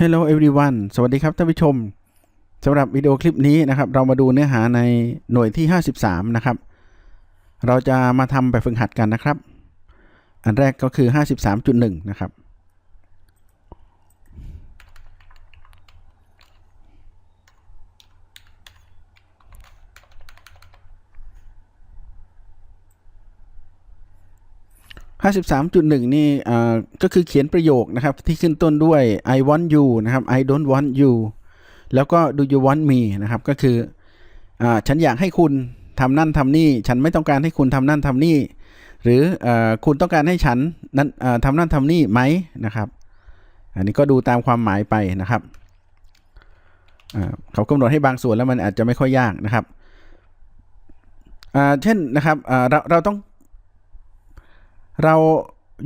Hello everyone สวัสดีครับท่านผู้ชมสำหรับวิดีโอคลิปนี้นะครับ เรามาดูเนื้อหาในหน่วยที่ 53 นะครับ เราจะมาทำแบบฝึกหัดกันนะครับ อันแรกก็คือ 53.1 นะครับ 53.1 นี่อ่ก็คือเขียนประโยคนะครับ ที่ขึ้นต้นด้วย I want you นะครับ I don't want you แล้วก็ do you want me นะครับ ก็คืออฉันอยากให้คุณทำนั่นทำนี่ ฉันไม่ต้องการให้คุณทำนั่นทำนี่ หรืออคุณต้องการให้ฉันนั้นทำนั่นทำนี่ไหมนะครับ อันนี้ก็ดูตามความหมายไปนะครับ เขากำหนดให้บางส่วนแล้วมันอาจจะไม่ค่อยยากนะครับ เช่นนะครับเราเราต้อง เรา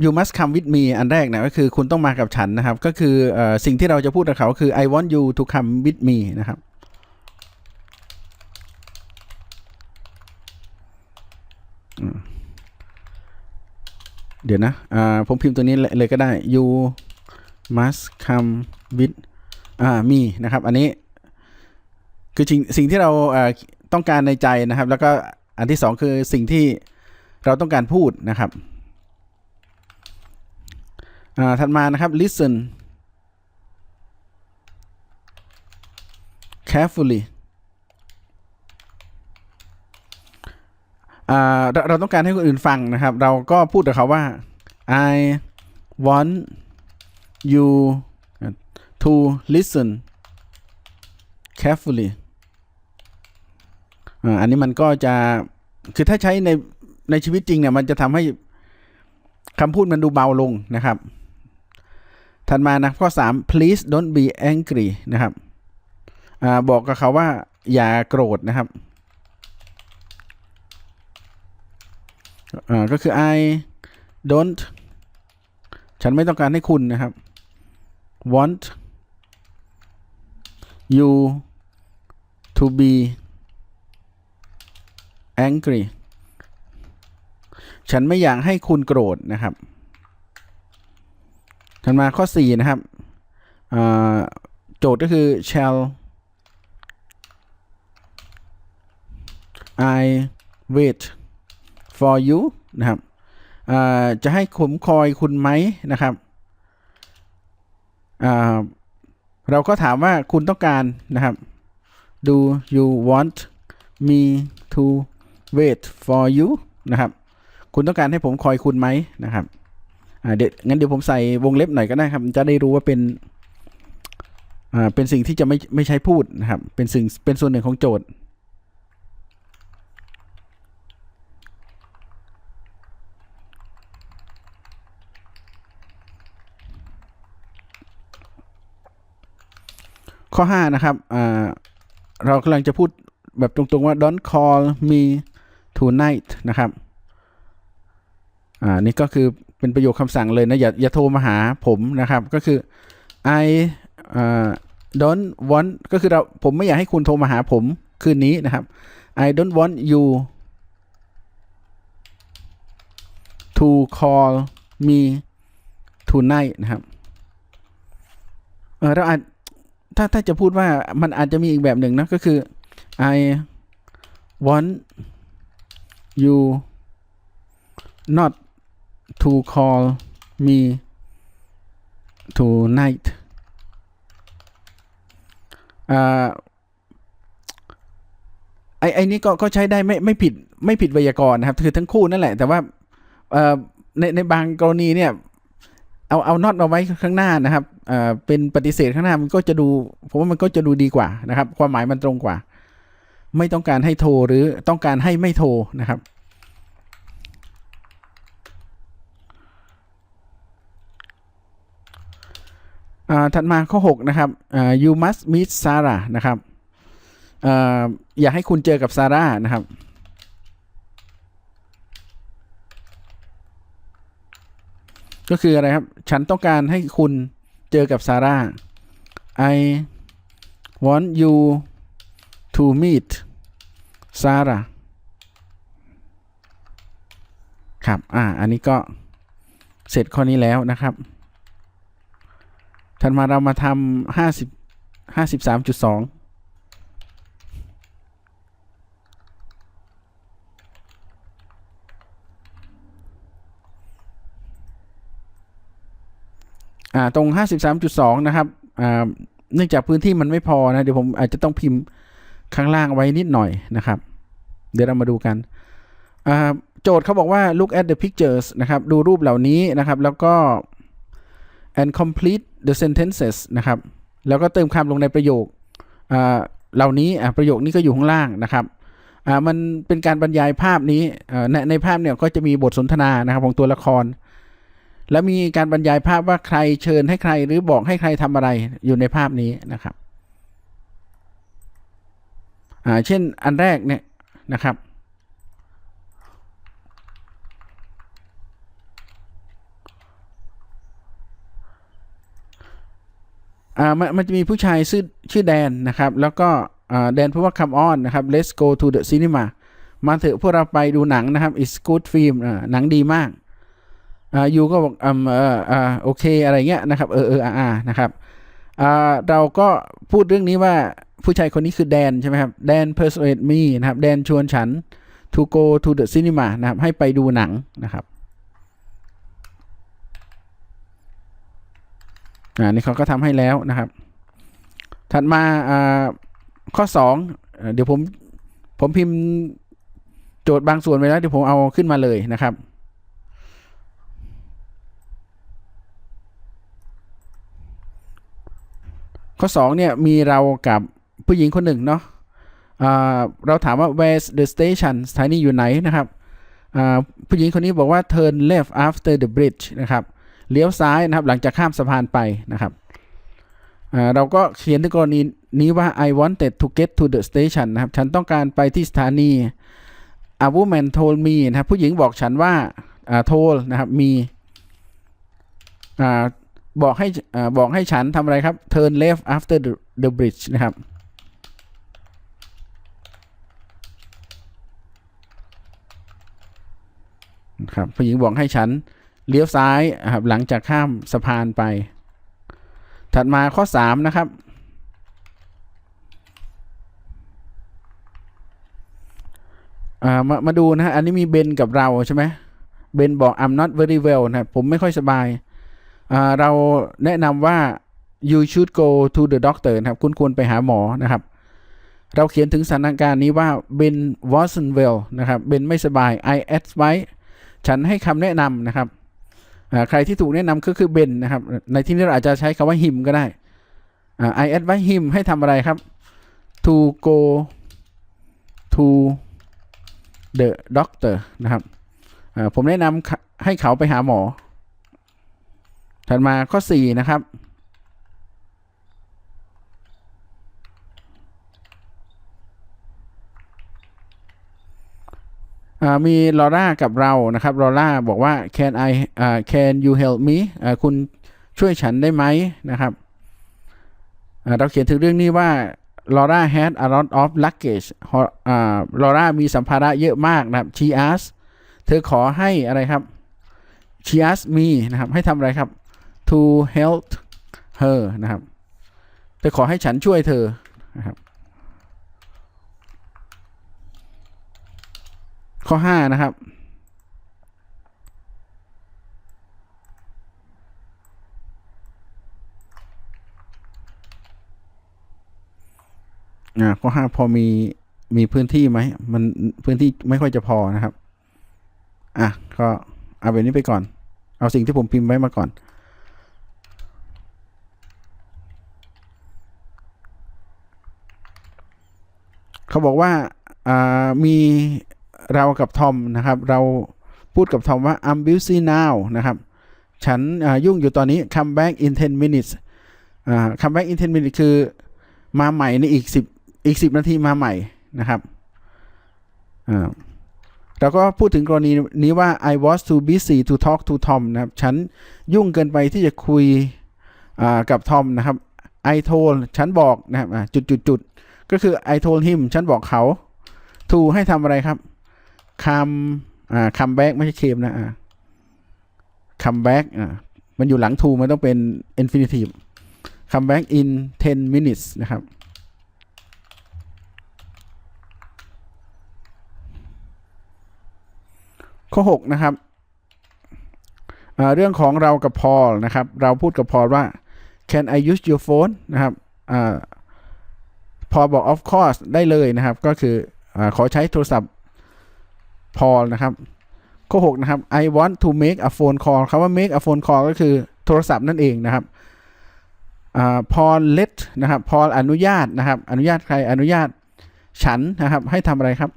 you must come with me อันแรกนะก็คือคุณต้องมากับฉันนะครับ ก็คือออสิ่งที่เราจะพูดกับเขาคือ I want you to come with me นะครับเดี๋ยวนะผมพิมพ์ตัวนี้เลยก็ได้ you must come with me นะครับ อันนี้ คือสิ่งสิ่งที่เราต้องการในใจนะครับ แล้วก็อันที่สองคือสิ่งที่เราต้องการพูดนะครับ อ่าถัดมานะครับ listen carefully อ่าเราเราต้องการให้คนอื่นฟังนะครับ เราก็พูดกับเขาว่า I want you to listen carefully อันนี้มันก็จะ คือถ้าใช้ในในชีวิตจริงเนี่ย มันจะทำให้คำพูดมันดูเบาลงนะครับ ถัดมานะข้อ 3 please don't be angry นะครับอบอกกับเขาว่าอย่าโกรธนะครับก็คือ I don't ฉันไม่ต้องการให้คุณนะครับ want you to be angry ฉันไม่อยากให้คุณโกรธนะครับ ถัดมาข้อ 4 นะครับโจทย์ก็คือ shall I wait for you นะครับจะให้ผมคอยคุณไหมนะครับเราก็ถามว่าคุณต้องการนะครับ do you want me to wait for you นะครับ คุณต้องการให้ผมคอยคุณไหมนะครับ อ่าเดี๋ยวงั้นเดี๋ยวผมใส่วงเล็บหน่อยก็ได้ครับ จะได้รู้ว่าเป็นอ่าเป็นสิ่งที่จะไม่ไม่ใช้พูดนะครับ เป็นสิ่งเป็นส่วนหนึ่งของโจทย์ข้อ 5 นะครับ เรากำลังจะพูดแบบตรงๆว่า don't call me tonight นะครับ อ่า นี่ก็คือ เป็นประโยคคำสั่งเลยนะ อย่าอย่าโทรมาหาผมนะครับ ก็คือ I don't want ก็คือเราผมไม่อยากให้คุณโทรมาหาผมคืนนี้นะครับ I don't want you to call me tonight นะครับเออเราอาจถ้าถ้าจะพูดว่ามันอาจจะมีอีกแบบหนึ่งนะ ก็คือ I want you not to call me tonight อ่าไอไอนี้ก็ก็ใช้ได้ไม่ไม่ผิดไม่ผิดไวยากรณ์นะครับ คือทั้งคู่นั่นแหละ แต่ว่าเอ่อในในบางกรณีเนี่ย เอาเอา not มาไว้ข้างหน้านะครับเอ่อเป็นปฏิเสธข้างหน้ามันก็จะดูผมว่ามันก็จะดูดีกว่านะครับ ความหมายมันตรงกว่า ไม่ต้องการให้โทรหรือต้องการให้ไม่โทรนะครับ ถัดมาข้อ 6 นะครับ you must meet Sarah นะครับอ่าอยากให้คุณเจอกับซาร่านะครับก็คืออะไรครับ ฉันต้องการให้คุณเจอกับซาร่า I want you to meet Sarah ครับ อ่า อันนี้ก็เสร็จข้อนี้แล้วนะครับ ถัดมาเรามาทำห้าสิบห้าสิบสามจุดสองอ่าตรงห้าสิบสามจุดสองนะครับอ่าเนื่องจากพื้นที่มันไม่พอนะเดี๋ยวผมอาจจะต้องพิมพ์ข้างล่างไว้นิดหน่อยนะครับ เดี๋ยวเรามาดูกันอ่าโจทย์เขาบอกว่า look at the pictures นะครับ ดูรูปเหล่านี้นะครับ แล้วก็ and complete the sentences นะครับ แล้วก็เติมคำลงในประโยคเหล่านี้ประโยคนี้ก็อยู่ข้างล่างนะครับมันเป็นการบรรยายภาพนี้ในในภาพเนี่ยก็จะมีบทสนทนานะครับของตัวละคร แล้วมีการบรรยายภาพว่าใครเชิญให้ใครหรือบอกให้ใครทำอะไรอยู่ในภาพนี้นะครับเช่นอันแรกเนี่ยนะครับ อ่ามันมันจะมีผู้ชายชื่อชื่อแดนนะครับ แล้วก็แดนพูดว่า come on นะครับ let's go to the cinema มาเถอะพวกเราไปดูหนังนะครับ it's good film หนังดีมากยูก็บอกอืมเอออ่าโอเคอะไรเงี้ยนะครับ เออเอออ่าอ่านะครับเราก็พูดเรื่องนี้ว่าผู้ชายคนนี้คือแดนใช่ไหมครับ แดน persuade me นะครับ แดนชวนฉัน to go to the cinema นะครับ ให้ไปดูหนังนะครับ อ่านี่เขาก็ทำให้แล้วนะครับ ถัดมาอ่าข้อสองเดี๋ยวผมผมพิมพ์โจทย์บางส่วนไว้แล้วเดี๋ยวผมเอาขึ้นมาเลยนะครับข้อสองเนี่ยมีเรากับผู้หญิงคนหนึ่งเนาะเราถามว่า where's the station สถานีอยู่ไหนนะครับผู้หญิงคนนี้บอกว่า turn left after the bridge นะครับ เลี้ยวซ้ายนะครับ หลังจากข้ามสะพานไปนะครับเราก็เขียนในกรณีนี้ว่า I wanted to get to the station นะครับ ฉันต้องการไปที่สถานี A woman told me นะครับ ผู้หญิงบอกฉันว่า told นะครับ มีบอกให้บอกให้ฉันทำอะไรครับ turn left after the, the bridge นะครับครับผู้หญิงบอกให้ฉัน เลี้ยวซ้ายนะครับหลังจากข้ามสะพานไป ถัดมาข้อ 3 นะครับ มามาดูนะฮะอันนี้มีเบนกับเราใช่ไหมเบนบอก I'm not very well นะผมไม่ค่อยสบาย เราแนะนำว่า you should go to the doctor นะครับ คุณควรไปหาหมอนะครับ เราเขียนถึงสถานการณ์นี้ว่าเบน wasn't well นะครับ เบนไม่สบาย I advise ฉันให้คำแนะนำนะครับ ใครที่ถูกแนะนำก็คือเบนนะครับ ในที่นี้เราอาจจะใช้คำว่า him ก็ได้อ่า I advise him ให้ทำอะไรครับ to go to the doctor นะครับผมแนะนำเขาให้เขาไปหาหมอ ถัดมาข้อ 4 นะครับ มีลอร่ากับเรานะครับลอร่าบอกว่า can I อ่า can you help me คุณช่วยฉันได้ไหมนะครับเราเขียนถึงเรื่องนี้ว่าลอร่า had a lot of luggage ลอร่ามีสัมภาระเยอะมากนะครับ she asked เธอขอให้อะไรครับ she asked me นะครับ ให้ทำอะไรครับ to help her นะครับ เธอขอให้ฉันช่วยเธอนะครับ ข้อ 5 นะครับ อ่า ข้อ 5 พอมีมีพื้นที่ไหม มันพื้นที่ไม่ค่อยจะพอนะครับ อะ ก็เอาแบบนี้ไปก่อน เอาสิ่งที่ผมพิมพ์ไว้มาก่อน เขาบอกว่า อ่า มี เรากับทอมนะครับ เราพูดกับทอมว่า I'm busy now นะครับ ฉันยุ่งอยู่ตอนนี้ come back in 10 minutes อ่า come back in 10 minutes คือมาใหม่ในอีก 10 อีก 10 นาทีมาใหม่นะครับเราก็พูดถึงกรณีนี้ว่า I was too busy to talk to Tom นะครับ ฉันยุ่งเกินไปที่จะคุยกับทอมนะครับ I told ฉันบอกนะครับจุดจุดจุดก็คือ I told him ฉันบอกเขา to ให้ทำอะไรครับ come อ่า come back ไม่ใช่เคมนะอ่า come back อ่ามันอยู่หลัง to มันต้องเป็น infinitive come back in 10 minutes นะครับ ข้อ 6 นะครับ เรื่องของเรากับพอลนะครับ เราพูดกับพอลว่า can I use your phone นะครับอพอบอก of course ได้เลยนะครับ ก็คืออขอใช้โทรศัพท์ พอนะครับข้อ6นะครับ I want to make a phone call คำว่า make a phone call ก็คือโทรศัพท์นั่นเองนะครับพอล let นะครับพออนุญาตนะครับ อนุญาตใครอนุญาตฉันนะครับให้ทำอะไรครับ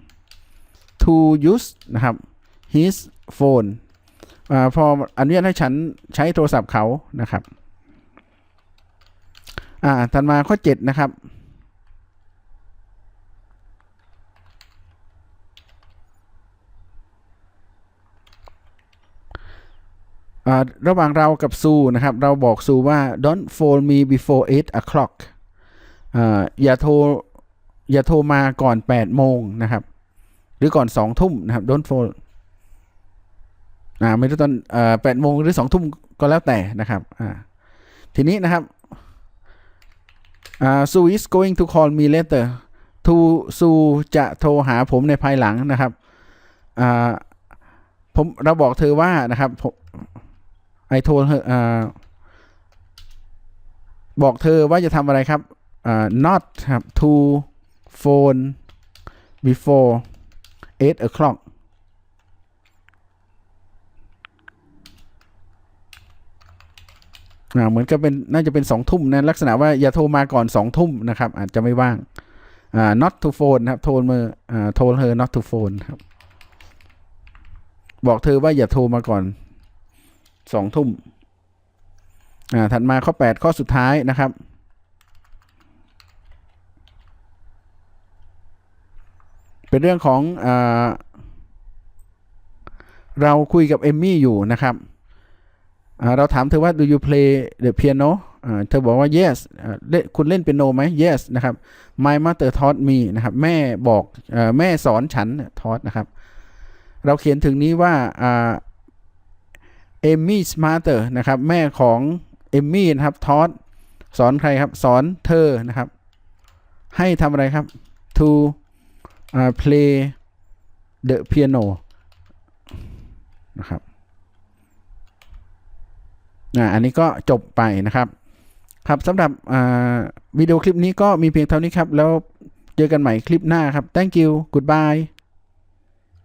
to use นะครับ his phone อพออนุญาตให้ฉันใช้โทรศัพท์เขานะครับอ่าถัดมาข้อ 7 นะครับ ระหว่างเรากับซูนะครับ เราบอกซูว่า don't phone me before 8 o'clock อ่าอย่าโทรอย่าโทรมาก่อน 8 โมงนะครับ หรือก่อน 2 ทุ่มนะครับ don't phone อ่าไม่รู้ตอนเอ่อ8โมงหรือ2ทุ่มก็แล้วแต่นะครับอ่าทีนี้นะครับอ่า Su is going to call me later to Su จะโทรหาผมในภายหลังนะครับอ่าผมเราบอกเธอว่านะครับ ผม I told her อ่าบอกเธอว่าจะทำอะไรครับอ่า not ครับ to phone before 8 o'clock เหมือนกับเป็นน่าจะเป็นสองทุ่มนะลักษณะว่าอย่าโทรมาก่อนสองทุ่มนะครับ อาจจะไม่ว่าง not to phone นะครับโทรมืออ่า told her not to phone ครับ บอกเธอว่าอย่าโทรมาก่อน สองทุ่มอ่าถัดมาข้อ 8 ข้อสุดท้ายนะครับ เป็นเรื่องของอาเราคุยกับเอมมี่อยู่นะครับอ่าเราถามเธอว่า do you play the piano อ่าเธอบอกว่า yes อ่าเล่นคุณเล่นเปียโนไหม yes นะครับ my mother taught me นะครับ แม่บอกอแม่สอนฉัน taught นะครับ เราเขียนถึงนี้ว่าอ่า เอมมี่สมาร์เตอร์นะครับแม่ของเอมมี่นะครับ taught สอนใครครับสอนเธอนะครับ ให้ทำอะไรครับ to อ่า play the piano นะครับอันนี้ก็จบไปนะครับ ครับสำหรับวิดีโอคลิปนี้ก็มีเพียงเท่านี้ครับ แล้วเจอกันใหม่คลิปหน้าครับ thank you goodbye